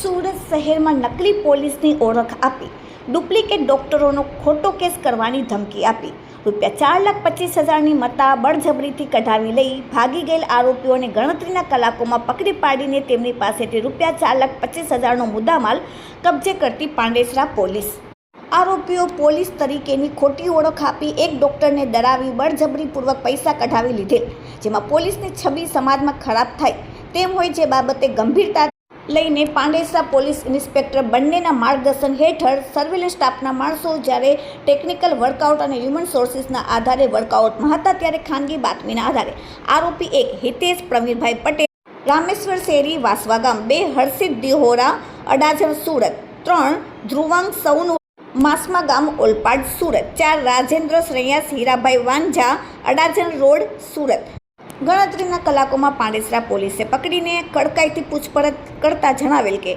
સુરત શહેરમાં નકલી પોલીસની ઓળખ આપી, ડુપ્લિકેટ ડોક્ટરોનો ખોટો કેસ કરવાની ધમકી આપી. રૂપિયા ચાર લાખ પચીસ હજારની મતા બળજબરીથી કઢાવી લઈ ભાગી ગયેલ આરોપીઓને ગણતરીના કલાકોમાં પકડી પાડીને તેમની પાસેથી રૂપિયા ચાર લાખ પચીસ હજારનો મુદ્દામાલ કબજે કરતી પાંડેસરા પોલીસ. આરોપીઓ પોલીસ તરીકેની ખોટી ઓળખ આપી એક ડોક્ટરને ડરાવી બળજબરીપૂર્વક પૈસા કઢાવી લીધેલ, જેમાં પોલીસની છબી સમાજમાં ખરાબ થાય તેમ હોય જે બાબતે ગંભીરતા લઈને પાંડેસરા પોલીસ ઇન્સ્પેક્ટર બંનેના માર્ગદર્શન હેઠળ સર્વેલન્સ સ્ટાફના માણસો જ્યારે ટેકનિકલ વર્કઆઉટ અને હ્યુમન સોર્સિસના આધારે વર્કઆઉટમાં હતા ત્યારે ખાનગી બાતમીના આધારે આરોપી એક હિતેશ પ્રવીરભાઈ પટેલ, રામેશ્વર શેરી, વાસવા ગામ બે હર્ષિત દિહોરા, અડાજણ સુરત, ત્રણ ધ્રુવાંગ સૌનું માસમા ગામ ઓલપાડ, સુરત. ચાર રાજેન્દ્ર શ્રેયાસ હીરાભાઈ વાંઝા, અડાજણ રોડ, સુરત. ગણતરીના કલાકોમાં પાંડેસરા પોલીસે પકડીને કડકાઈથી પૂછપરછ કરતા જણાવેલ કે,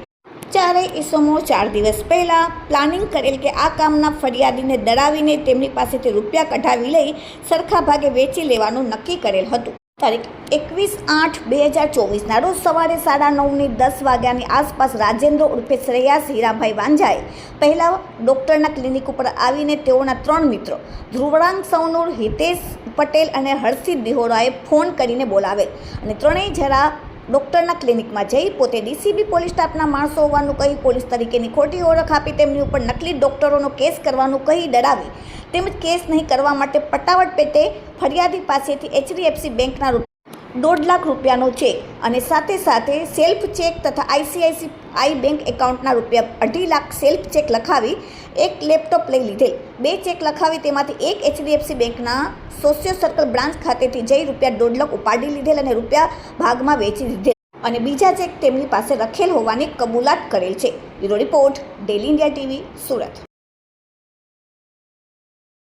ચારેય ઈસમો ચાર દિવસ પહેલાં પ્લાનિંગ કરેલ કે આ કામના ફરિયાદીને દડાવીને તેમની પાસેથી રૂપિયા કઢાવી લઈ સરખા ભાગે વેચી લેવાનું નક્કી કરેલ હતું. તારીખ એકવીસ આઠ બે હજાર ચોવીસના રોજ સવારે સાડા નવની દસ વાગ્યાની આસપાસ રાજેન્દ્ર ઉર્ફે શ્રેયાસ હીરાભાઈ વાંઝાએ પહેલાં ડૉક્ટરના ક્લિનિક ઉપર આવીને તેઓના ત્રણ મિત્રો ધ્રુવરાંગ સૌનુર, હિતેશ પટેલ અને હર્ષિત દિહોરાએ ફોન કરીને બોલાવેલ અને ત્રણેય જરા ડૉક્ટરના ક્લિનિકમાં જઈ પોતે ડીસીબી પોલીસ સ્ટાફના માણસો હોવાનું કહી પોલીસ તરીકેની ખોટી ઓળખ આપી તેમની ઉપર નકલી ડૉક્ટરોનો કેસ કરવાનું કહી ડરાવી તેમજ કેસ નહીં કરવા માટે પટાવટ પેટે ફરિયાદી પાસેથી એચડીએફસી બેંકના દોઢ લાખ રૂપિયાનો ચેક અને સાથે સાથે સેલ્ફ ચેક તથા આઈસીઆઈસી આઈ બેંક એકાઉન્ટના રૂપિયા અઢી લાખ સેલ્ફ ચેક લખાવી એક લેપટોપ લઈ લીધેલ. બે ચેક લખાવી તેમાંથી એક એચડીએફસી બેંકના સોશિયો સર્કલ બ્રાન્ચ ખાતેથી જઈ રૂપિયા દોઢ લાખ ઉપાડી લીધેલ અને રૂપિયા ભાગમાં વેચી દીધેલ. અને બીજા ચેક તેમની પાસે રખેલ હોવાની કબૂલાત કરેલ છે. Bureau report, daily India TV, Surat.